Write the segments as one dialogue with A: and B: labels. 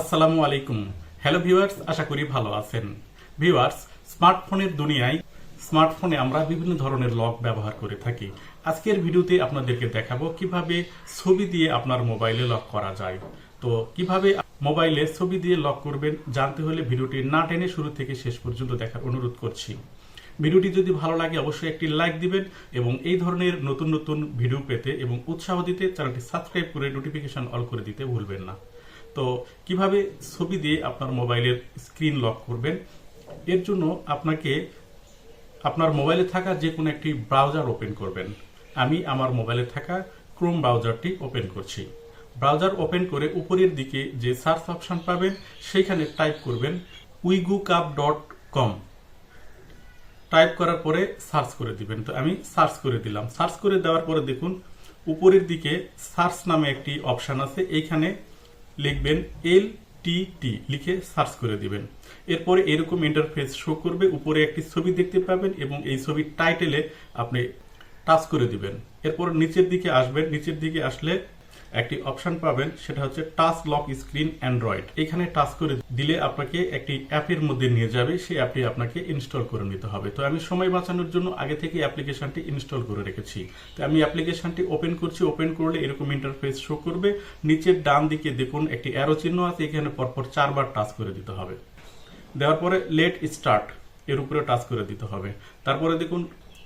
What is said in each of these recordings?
A: আসসালামু আলাইকুম। Hello viewers আশা করি ভালো আছেন। ভিউয়ার্স স্মার্টফোনের দুনিয়ায় স্মার্টফোনে আমরা বিভিন্ন ধরনের লক ব্যবহার করে থাকি। আজকের ভিডিওতে আপনাদেরকে দেখাবো কীভাবে ছবি দিয়ে আপনার মোবাইলে লক করা যায়। তো কীভাবে মোবাইলে ছবি দিয়ে লক করবেন, জানতে হলে ভিডিওটি না টেনে শুরু থেকে শেষ পর্যন্ত দেখার অনুরোধ করছি। ভিডিওটি যদি ভালো লাগে, অবশ্যই একটি লাইক দিবেন এবং এই ধরনের নতুন নতুন ভিডিও পেতে এবং উৎসাহ দিতে চ্যানেলটি সাবস্ক্রাইব করে নোটিফিকেশন অল করে দিতে ভুলবেন না। তো কীভাবে ছবি দিয়ে আপনার মোবাইলের স্ক্রিন লক করবেন? এর জন্য আপনাকে আপনার মোবাইলে থাকা যে কোনো একটি ব্রাউজার ওপেন করবেন। আমি আমার মোবাইলে থাকা ক্রোম ব্রাউজারটি ওপেন করছি। ব্রাউজার ওপেন করে উপরের দিকে যে সার্চ অপশান পাবেন, সেইখানে টাইপ করবেন উইগু কাপ ডট কম টাইপ করার পরে সার্চ করে দিবেন। তো আমি সার্চ করে দিলাম। সার্চ করে দেওয়ার পরে দেখুন, উপরের দিকে সার্চ নামে একটি অপশান আছে। এইখানে লিখবেন এল টি লিখে সার্চ করে দিবেন। এরপরে এরকম ইন্টারফেস শো করবে, উপরে একটি ছবি দেখতে পাবেন এবং এই ছবির টাইটেলে আপনি টাচ করে দিবেন। এরপর নিচের দিকে আসবেন, নিচের দিকে আসলে একটি অপশন পাবেন, সেটা হচ্ছে টাচ লক স্ক্রিন অ্যান্ড্রয়েড। এখানে টাচ করে দিলে আপনাকে একটি অ্যাপের মধ্যে নিয়ে যাবে, সেই অ্যাপটি আপনাকে ইনস্টল করে নিতে হবে। তো আমি সময় বাঁচানোর জন্য আগে থেকে অ্যাপ্লিকেশনটি ইনস্টল করে রেখেছি। তো আমি অ্যাপ্লিকেশনটি ওপেন করছি, ওপেন করলে এরকম ইন্টারফেস শো করবে। নিচের ডান দিকে দেখুন, একটি অ্যারো চিহ্ন আছে, এখানে পরপর চারবার টাচ করে দিতে হবে। দেওয়ার পরে লেট স্টার্ট, এর উপরে টাচ করে দিতে হবে। তারপরে দেখুন,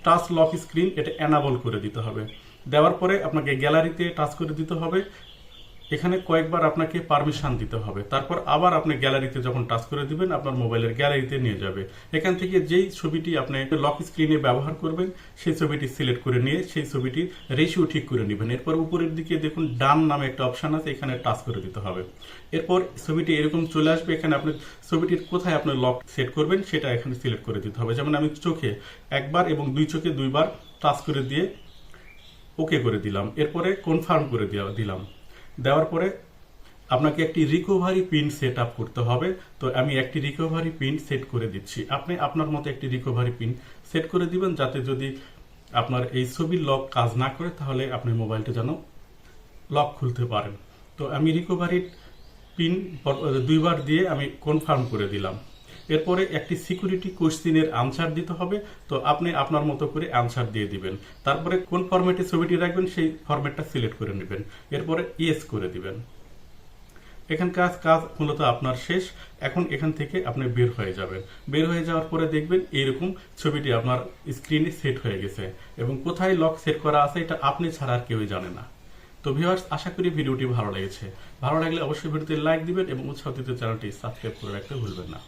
A: টাচ লক স্ক্রিন, এটা অ্যানাবল করে দিতে হবে। দেওয়ার পরে আপনাকে গ্যালারিতে টাচ করে দিতে হবে। এখানে কয়েকবার আপনাকে পারমিশন দিতে হবে। তারপর আবার আপনি গ্যালারিতে যখন টাচ করে দিবেন, আপনার মোবাইলের গ্যালারিতে নিয়ে যাবে। এখান থেকে যেই ছবিটি আপনি লক স্ক্রিনে ব্যবহার করবেন, সেই ছবিটি সিলেক্ট করে নিয়ে সেই ছবিটির রেশিও ঠিক করে নেবেন। এরপর উপরের দিকে দেখুন, ডান নামে একটা অপশন আছে, এখানে টাচ করে দিতে হবে। এরপর ছবিটি এরকম চলে আসবে, এখানে আপনি ছবিটির কোথায় আপনি লক সেট করবেন, সেটা এখানে সিলেক্ট করে দিতে হবে। যেমন আমি চোখে একবার এবং দুই চোখে দুইবার টাচ করে দিয়ে ওকে করে দিলাম। এরপরে কনফার্ম করে দেওয়া দিলাম। দেওয়ার পরে আপনাকে একটি রিকভারি পিন সেট আপ করতে হবে। তো আমি একটি রিকভারি পিন সেট করে দিচ্ছি। আপনি আপনার মতো একটি রিকভারি পিন সেট করে দিবেন যাতে যদি আপনার এই ছবির লক কাজ না করে, তাহলে আপনি মোবাইলটা যেন লক খুলতে পারেন। তো আমি রিকভারি পিন দুইবার দিয়ে আমি কনফার্ম করে দিলাম। এরপরে একটি সিকিউরিটি কোশ্চিনের আনসার দিতে হবে। তো আপনি আপনার মতো করে আনসার দিয়ে দিবেন। তারপরে কোন ফরম্যাটে ছবিটি রাখবেন, সেই ফরম্যাটটা সিলেক্ট করে নেবেন। এরপরে ইয়েস করে দিবেন। এখানকার কাজ মূলত আপনার শেষ। এখন এখান থেকে আপনি বের হয়ে যাবেন। বের হয়ে যাওয়ার পরে দেখবেন এইরকম ছবিটি আপনার স্ক্রিনে সেট হয়ে গেছে এবং কোথায় লক সেট করা আছে এটা আপনি ছাড়া আর কেউই জানে না। তো ভিউয়ার্স আশা করি ভিডিওটি ভালো লেগেছে। ভালো লাগলে অবশ্যই ভিডিওতে লাইক দিবেন এবং উৎসাহ দিতে চ্যানেলটি সাবস্ক্রাইব করে রাখতে ভুলবেন না।